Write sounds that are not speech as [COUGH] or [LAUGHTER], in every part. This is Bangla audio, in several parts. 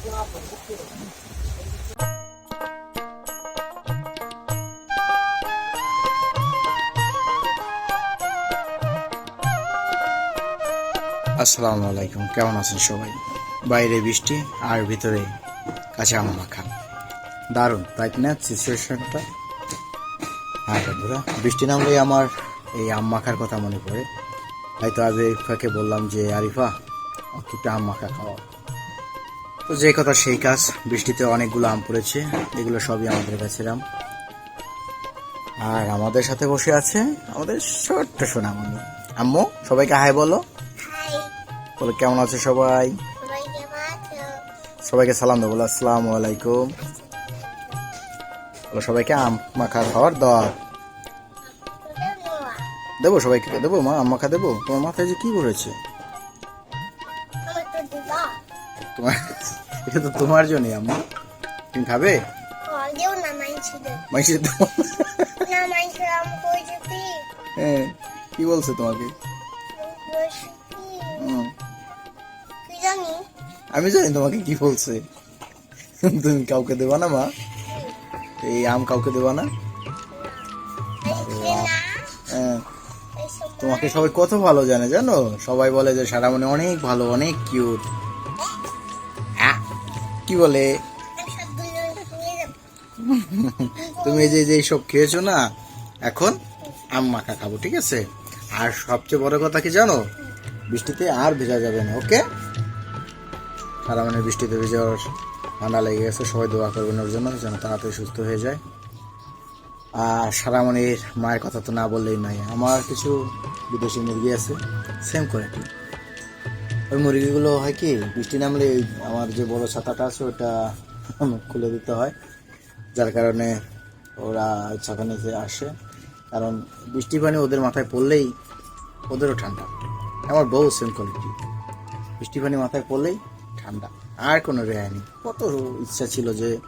আসসালামু আলাইকুম, কেমন আছেন সবাই? বাইরে বৃষ্টি আর ভিতরে কাছে আম মাখা দারুণ তাই না সিচুয়েশনটা হ্যাঁ বন্ধুরা, বৃষ্টি নামলেই আমার এই আম মাখার কথা মনে পড়ে। তাই তো আজ আরিফাকে বললাম যে, আরিফা, একটু আম মাখা খাওয়া। তো যে কথা সেই কাজ বৃষ্টিতে অনেকগুলো আম পড়েছে এগুলো সবই আমাদের কাছে আম। আর আমাদের সাথে বসে আছে আমাদের ছোট্ট সোনামণি। আম্মু সবাইকে হাই বলো। বলো কেমন আছে সবাই? সবাইকে সালাম দেবো বলো আসসালামু আলাইকুম। বলো সবাইকে আম মাখা খাওয়ার দর। দেবো। সবাইকে দেবো মা আম মাখা দেবো? তোমার মাথায় যে কি করেছে এটা তো তোমার জন্যই আম্মা। তুমি খাবে? তো। হ্যাঁ কি বলছে তোমাকে? আমি জানি তোমাকে কি বলছে। তুমি কাউকে দেবা না মা? এই আম কাউকে দেবা না? হ্যাঁ। তোমাকে সবাই কত ভালো জানে জানো? সবাই বলে যে সারামণি অনেক ভালো অনেক কিউট কি বলে? তুমি যে যে সব খেয়েছো না, এখন আম মাখা খাব, ঠিক আছে? আর সবচেয়ে বড় কথা কি জানো? বৃষ্টিতে আর ভেজা যাবে না, ওকে? সারা মানে বৃষ্টিতে ভেজে ওর ঠান্ডা লেগে গেছে, সবাই দোয়া করবেন ওর জন্য যেন তাড়াতাড়ি সুস্থ হয়ে যায়। আর সারামণির মায়ের কথা তো না বললেই নয়, আমার কিছু বিদেশি মুরগি আছে সেম করে। কি ওই মুরগিগুলো হয় কি বৃষ্টি নামলে আমার যে বড় ছাতাটা আছে ওটা [LAUGHS] খুলে দিতে হয়। যার কারণে ওরা ছাতা নিচে আসে। কারণ বৃষ্টি পানি ওদের মাথায় পড়লেই ওদেরও ঠান্ডা। আমার বউ সেম কোয়ালিটি। বৃষ্টি পানি মাথায় পড়লেই ঠান্ডা। আর কোনো রেহাই নেই। কত ইচ্ছা ছিল যে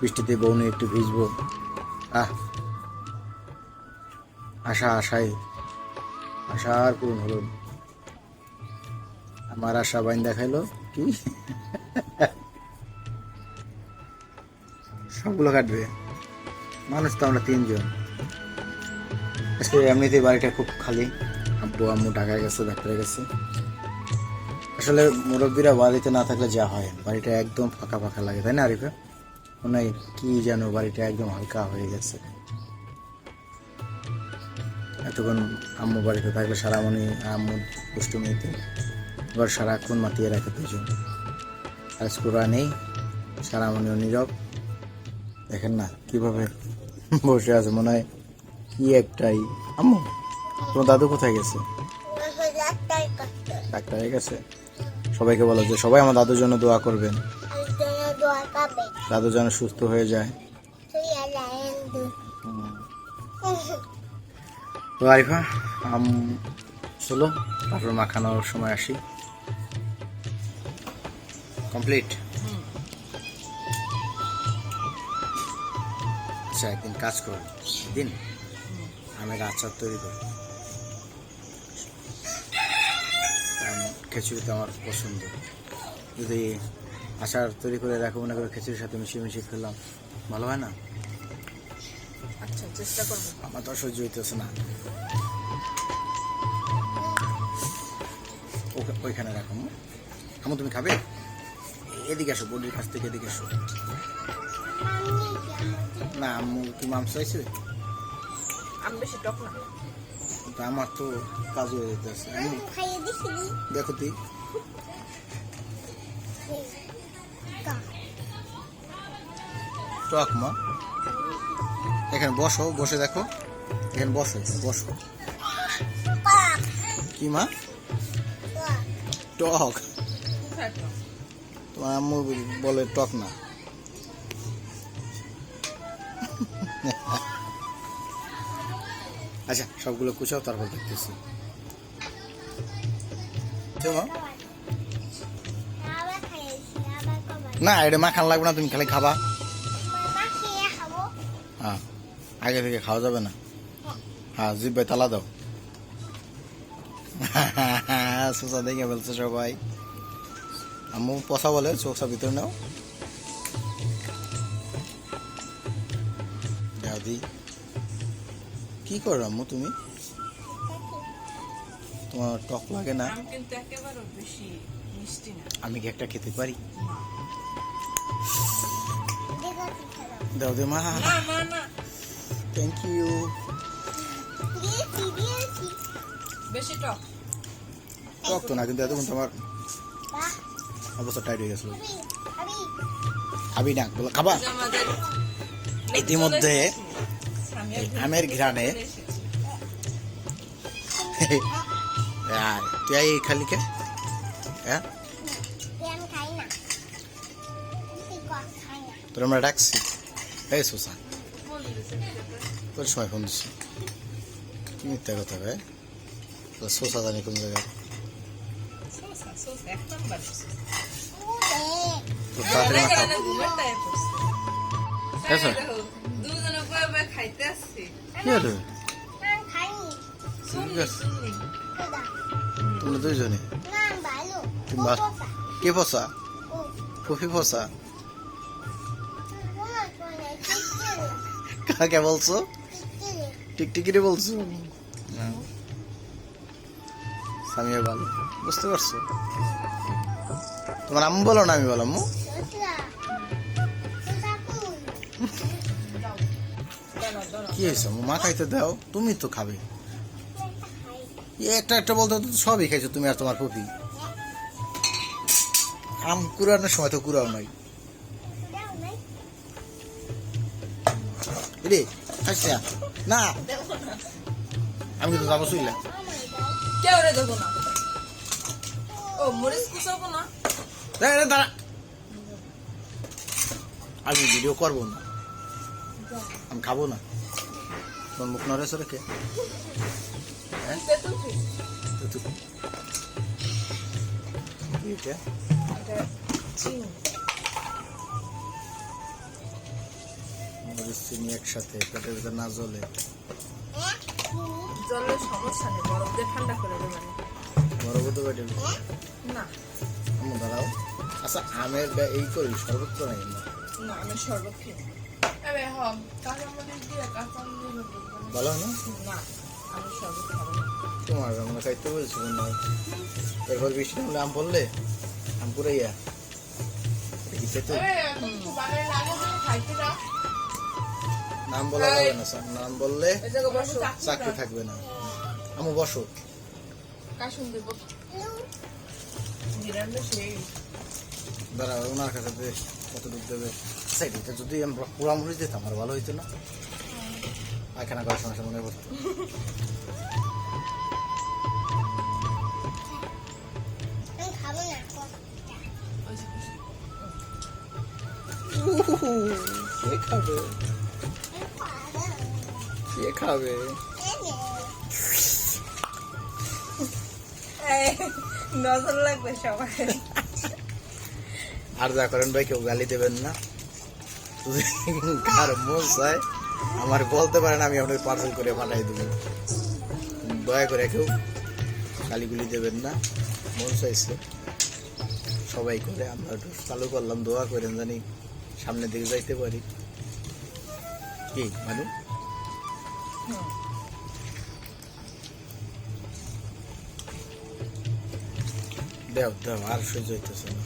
বৃষ্টিতে বউ নিয়ে একটু ভিজবো। আহ! আশা আশাই, আশা আর পূরণ হলো। আমার আশা বাইন দেখাইলো। কি? সবগুলো কাটবে। মানুষ তো আমরা তিনজন। আজকে এমনিতেই বাড়িটা খুব খালি। আব্বু, আম্মু ঢাকায় গেছে, ডাক্তারে গেছে। আসলে মুরব্বীরা বাড়িতে না থাকলে যা হয়। বাড়িটা একদম ফাঁকা ফাঁকা লাগে, তাই না, আরিফা? মনে হয় কি যেন বাড়িটা একদম হালকা হয়ে গেছে। এতক্ষণ আম্মু বাড়িতে থাকলে সারা সারামণি, আম্মু দুষ্টুমিতে এবার সারাক্ষণ মাতিয়ে রাখে দুজন। আজ কোরা নেই, সারা সারামণিও নীরব। দেখেন না, কীভাবে বসে আছে, মনে হয় কি একটাই। আম্মু, তোমার দাদু কোথায় গেছে? ডাক্তার করতে ডাক্তারে গেছে? সবাইকে বলো যে সবাই আমার দাদুর জন্য দোয়া করবেন। দাদু যেন সুস্থ হয়ে যায়। আম, চলো, তারপর মাখানোর সময় আসি। কমপ্লিট আচ্ছা একদিন কাজ করুন দিন আমের আচার তৈরি করুন কারণ খিচুড়ি তো আমার পছন্দ। যদি আচার তৈরি করে রাখো মনে করে খিচুড়ির সাথে মিশিয়ে মিশিয়ে খেলাম ভালো হয় না? আচ্ছা চেষ্টা করব। আমার তো সহ্য হইতেছে না। ওইখানে রাখো হুম? আমু তুমি খাবে? এদিকে আসো বডির কাছ থেকে এদিকে আসো। না আম্মু কি মাংস চাইছে? আমি বেশি টক না। আমার তো কাজ হয়ে খাইয়ে দিছি দেখো তুই টক মা। এখানে বসো বসে দেখো। এখানে বসো বসো। কি মা? টক? তোমার আম্মু বলে টক না। আচ্ছা সবগুলো কুচাও তারপর দেখতেছি। না এটা মাখান লাগবে না তুমি খালি খাবা। হ্যাঁ আগে থেকে খাওয়া যাবে না। হ্যাঁ জিব্বাই তালা দাও। সুসা দেখে ফেলছে সবাই। আম্মু পচা বলে চোখা ভিতরে নাও। দাদি কি করো আম্মু তুমি? তোমার টক লাগে না? আম কিন্তু একেবারে বেশি মিষ্টি না। আমি কি একটা খেতে পারি? দাও দে মা। না না। না থ্যাংক ইউ বেশি টক। টক তো না কিন্তু এতক্ষণ তোমার অবস্থা টাইট হয়ে গেছিল। খাবি না খাবা? ইতিমধ্যে আমের ঘ্রাণে চলে তুই খালি কে হ্যাঁ? তোর আমরা ডাকছি। এই সুসা, তোর সময় ফোন দিচ্ছি মিথ্যা কথা ভাই সোসা জানি কোন জায়গায়। বয়ে খাইতে আসছি। কি হলো? আমি শুনলি, আছে। তোমরা দুইজনে। কে ফসা ও। ফুফি ফসা তোমার কোনে চিকেলে কাকে বলছো? টিকটিকিরে বলছো? না। সামিয়া ভালো। বুঝতে পারছ? তোমার আম্মু বলো না আমি বলো কি হয়েছে? মা খাইতে দাও তুমি তো খাবে। একটা একটা বলতে তো সবই খাইছো তুমি আর তোমার পুপি আম কুড়ানোর সময় তো কুড়াও নাই। রে খাইছ না? আমি কিন্তু যাব শুইলে। কেউ রে দেবো না। ও মরিচ কুচাবো না। দাঁড়া দাঁড়া। আমি ভিডিও করব না। আমি খাব না। তোমার মুখ রেখে তেঁতুল কি? এটা? এটা? চিনি। মরিচ চিনি একসাথে পেটের ভিতর না জ্বলে। জলের সমস্যা নেই বরফ দিয়ে ঠান্ডা করে দেবেন বড় বড় পেটের না। দাঁড়াও। আচ্ছা আমের এই করি শরবত তো নাই না? না আমি শরবত খেয়ে ভালো না? না আমি শরবত খাব তোমার আমরা খাইতে বলছি না এরপর বৃষ্টি নামলে আম পড়লে? আম পুরাইয়া নাম বলা যাবে না স্যার। নাম বললে চাকরি থাকবে না। আমু বসো। দাঁড়া ওনার কাছে কত দুধ দেবে? যদি আমরা পুরা মরিচ দিতাম আর ভালো হইতো না। পায়খানা করার সময় মনে করতো কে খাবে? কে খাবে? নজর লাগবে সবাই আর যা করেন ভাই কেউ গালি দেবেন না। কার মন চায়, আমার বলতে পারেন আমি আপনাকে পার্সেল করে পাঠাই দেবো। দয়া করে কেউ গালিগুলি দেবেন না, মন চাইছে। সবাই করে, আমরা একটু চালু করলাম, দোয়া করেন জানি সামনের দিকে যাইতে পারি। কি মানে? দেও দেও, আর সহ্য হইতেছে না।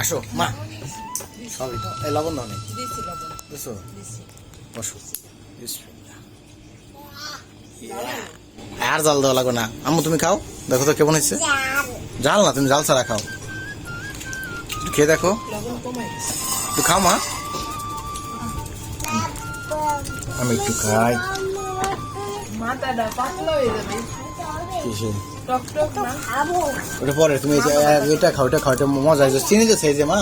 আসো মা। সবই তো এই লবণ দাও নেই বুঝছ? বসো। আর জাল দেওয়া লাগবে না। আম্মু তুমি খাও। দেখো তো কেমন হয়েছে। জাল না তুমি জাল ছাড়া খাও। খেয়ে দেখো। একটু খাও মা। আমি একটু খাই। মাথাটা পাতলা হয়ে যাবে। টক টক না? ওটা পরে তুমি এটা খাও এটা খাও এটা মজা হয়েছে। চিনি দিয়েছে এই যে মা।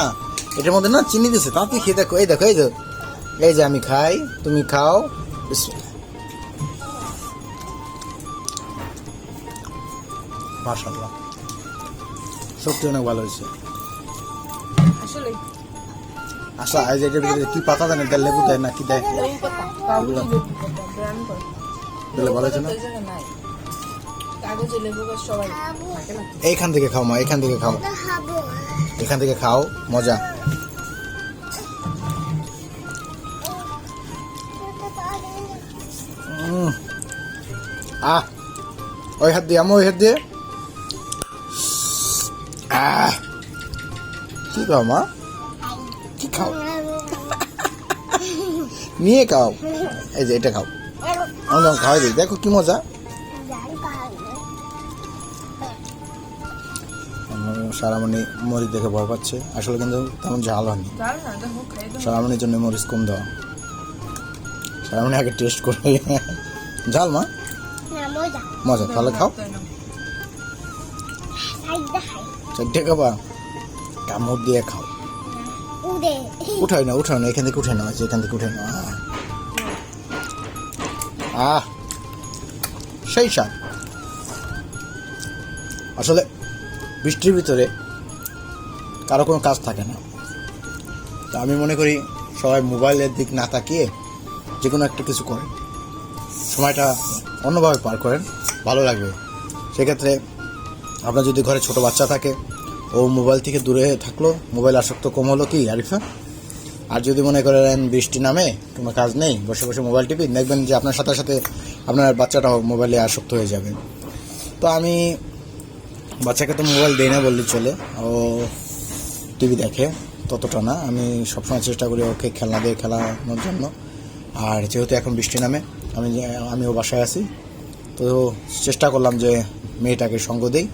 এটার মধ্যে না চিনি দিয়েছে। তাতে খেয়ে দেখো এই দেখো এই যে। এই যে আমি খাই তুমি খাও। বিসমিল্লাহ। সত্যি অনেক ভালো হয়েছে। আসলে। আচ্ছা এই যে এটার ভিতরে কি পাতা দেন এটা লেবু দেয় না কি দেয়। ভালো হয়েছে না? এইখান থেকে খাও মা এখান থেকে খাও। এখান থেকে খাও মজা। আহ ওই হাত দিয়ে আমি ওই হাত দিয়ে। আহ কি খাও মা? কি খাও? [LAUGHS] নিয়ে খাও। এই যে এটা খাও। খাওয়াই দিই। দেখো কি মজা। সারামণি মরিচ দেখে ভয় পাচ্ছে। আসলে কিন্তু তেমন ঝাল হয়নি। সারামণির জন্য মরিচ কম দেওয়া সারামণি আগে টেস্ট করে ঝাল মা? মজা। তাহলে খাও। চারটে খাবা কামড় দিয়ে খাও। উঠাই না উঠাই না এখান থেকে উঠে না যে এখান থেকে উঠে না আহ। সেই স্বাদ। বৃষ্টির ভিতরে কারও কোনো কাজ থাকে না। তো আমি মনে করি সবাই মোবাইলের দিক না তাকিয়ে যে কোনো একটা কিছু করেন। সময়টা অন্যভাবে পার করেন, ভালো লাগবে। সেক্ষেত্রে আপনার যদি ঘরে ছোট বাচ্চা থাকে, ও মোবাইল থেকে দূরে থাকল, মোবাইল আসক্ত কম হলো কি, আরিফা? আর যদি মনে করেন বৃষ্টি নামে, কোনো কাজ নেই, বসে বসে মোবাইল টিপি, দেখবেন যে আপনার সাথে সাথে আপনার বাচ্চাটাও মোবাইলে আসক্ত হয়ে যাবে। তো আমি বাচ্চাকে তো মোবাইল দেই না বললে চলে। ও টিভি দেখে, ততটা না। আমি সবসময় চেষ্টা করি ওকে খেলনা দিয়ে খেলানোর জন্য। আর যেহেতু এখন বৃষ্টি নামে, আমি আমি ও বাসায় আছি। তো চেষ্টা করলাম যে মেয়েটাকে সঙ্গ দিই।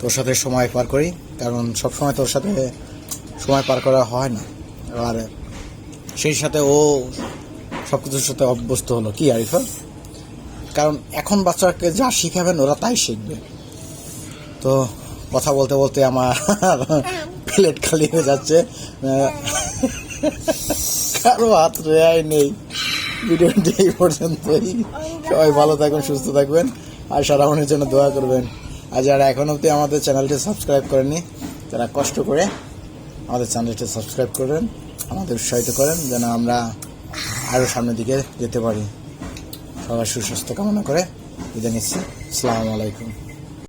তোর সাথে সময় পার করি, কারণ সব সময় তোর সাথে সময় পার করা হয় না। আর সেই সাথে ও সব কিছুর সাথে অভ্যস্ত হলো। কি আরিফা? কারণ এখন বাচ্চাকে যা শিখাবেন, ওরা তাই শিখবে। তো কথা বলতে বলতে আমার প্লেট খালি হয়ে যাচ্ছে। কারও হাত রেয়াই নেই। ভিডিওটি এই পর্যন্তই। সবাই ভালো থাকবেন, সুস্থ থাকবেন। আর সারামনের জন্য দোয়া করবেন। আর যারা এখন অবধি আমাদের চ্যানেলটি সাবস্ক্রাইব করেননি, তারা কষ্ট করে আমাদের চ্যানেলটি সাবস্ক্রাইব করবেন, আমাদের উৎসাহিত করেন, যেন আমরা আরও সামনের দিকে যেতে পারি। সবার সুস্বাস্থ্য কামনা করে বিদায় আসসালামু আলাইকুম।